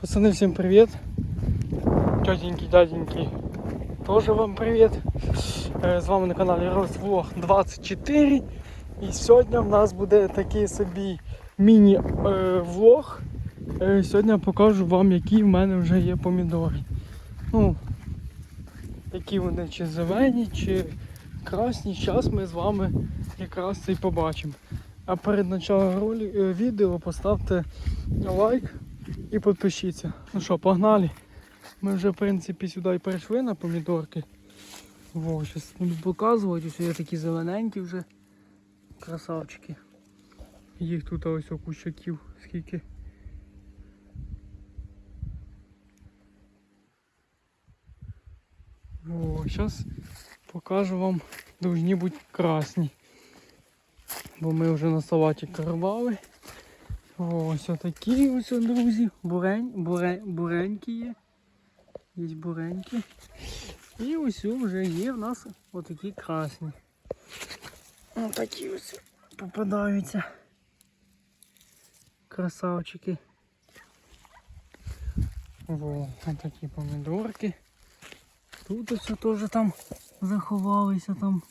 Пацаны, всем привет. Тетеньки, дяденьки, тоже вам привет. З вами на каналі Розвлог 24. І сьогодні в нас буде такий собі міні-влог. Сьогодні я покажу вам, які в мене вже є помідори. Ну, які вони чи зелені, чи красні. Зараз ми з вами якраз це і побачимо. А перед е, відео поставте лайк і підпишіться. Ну що, погнали. Ми вже в принципі сюди і перейшли на помідорки. Во, зараз буду показувати, ось є такі зелененькі вже. Красавчики. Їх тут ось кущаків скільки. О, зараз покажу вам, повинні бути красні. Бо ми вже на салаті карвали. Ось отакі ось, друзі. Бурень, бурень, буренькі є. Є буренькі. І ось вже є в нас отакі красні. Ось такі ось попадаються. Красавчики. Во, отакі помідорки. Тут ось теж там заховалися там.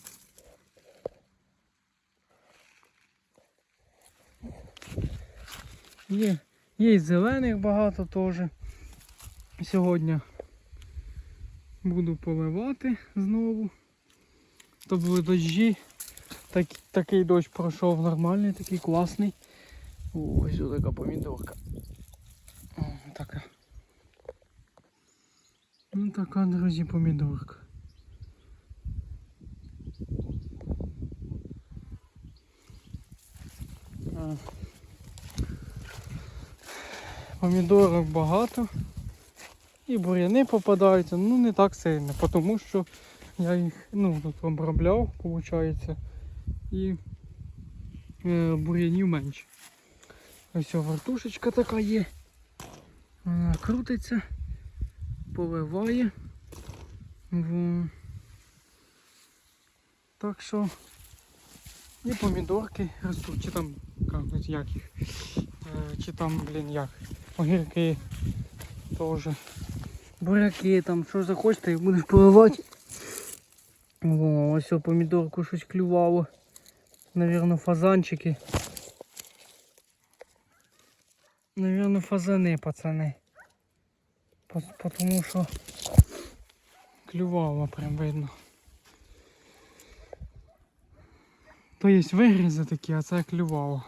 Є, є і зелених багато теж. Сьогодні буду поливати знову. То були дощі. Так, такий дощ пройшов нормальний, такий класний. Ось така помідорка. О, така. Ну така, друзі, помідорка. А. Помідорок багато. І буряни попадаються, ну не так сильно, тому що я їх ну, тут обробляв, виходить, і е, бур'янів менше. Ось о, вертушечка така є. Вона крутиться, поливає. Во. Так що і помідорки ростуть, чи там як їх, е, чи там, блін, як, огірки теж. Буряки там, що захочете, їх будеш поливати. О, ось о, помідорку щось клювало. Навірно, фазанчики. Навірно, фазани, пацани. По- Потому що клювало прям видно. То є вигрізи такі, а це клювало.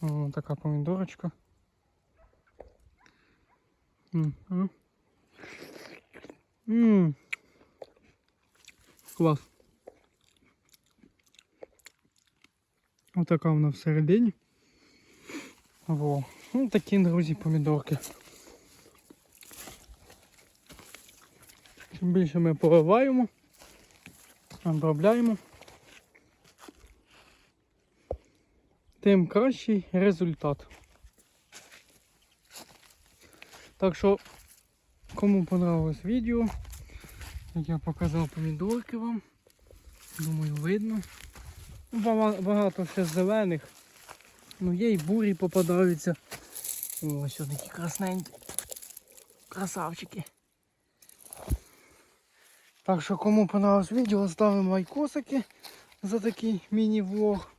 О, така помідорочка. М. Ммм. Клас. Отака вона всередині. Во. Ну, такі, друзі, помідорки. Чим більше ми поливаємо, обробляємо, тим кращий результат. Так що, кому понравилось відео, як я показав помідорки вам, думаю, видно. Ну, Багато ще зелених. Ну є і бурі попадаються. Ось такі красненькі. Красавчики. Так що кому понравилось відео, ставимо лайкосики за такий міні-влог.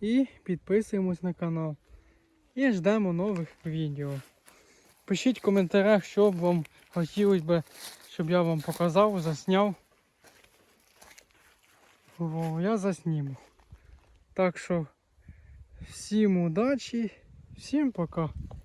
І підписуємось на канал. І ждемо нових відео. Пишіть в коментарях, що б вам хотілося б, щоб я вам показав, засняв. О, я засніму. Так що всім удачі, всім пока.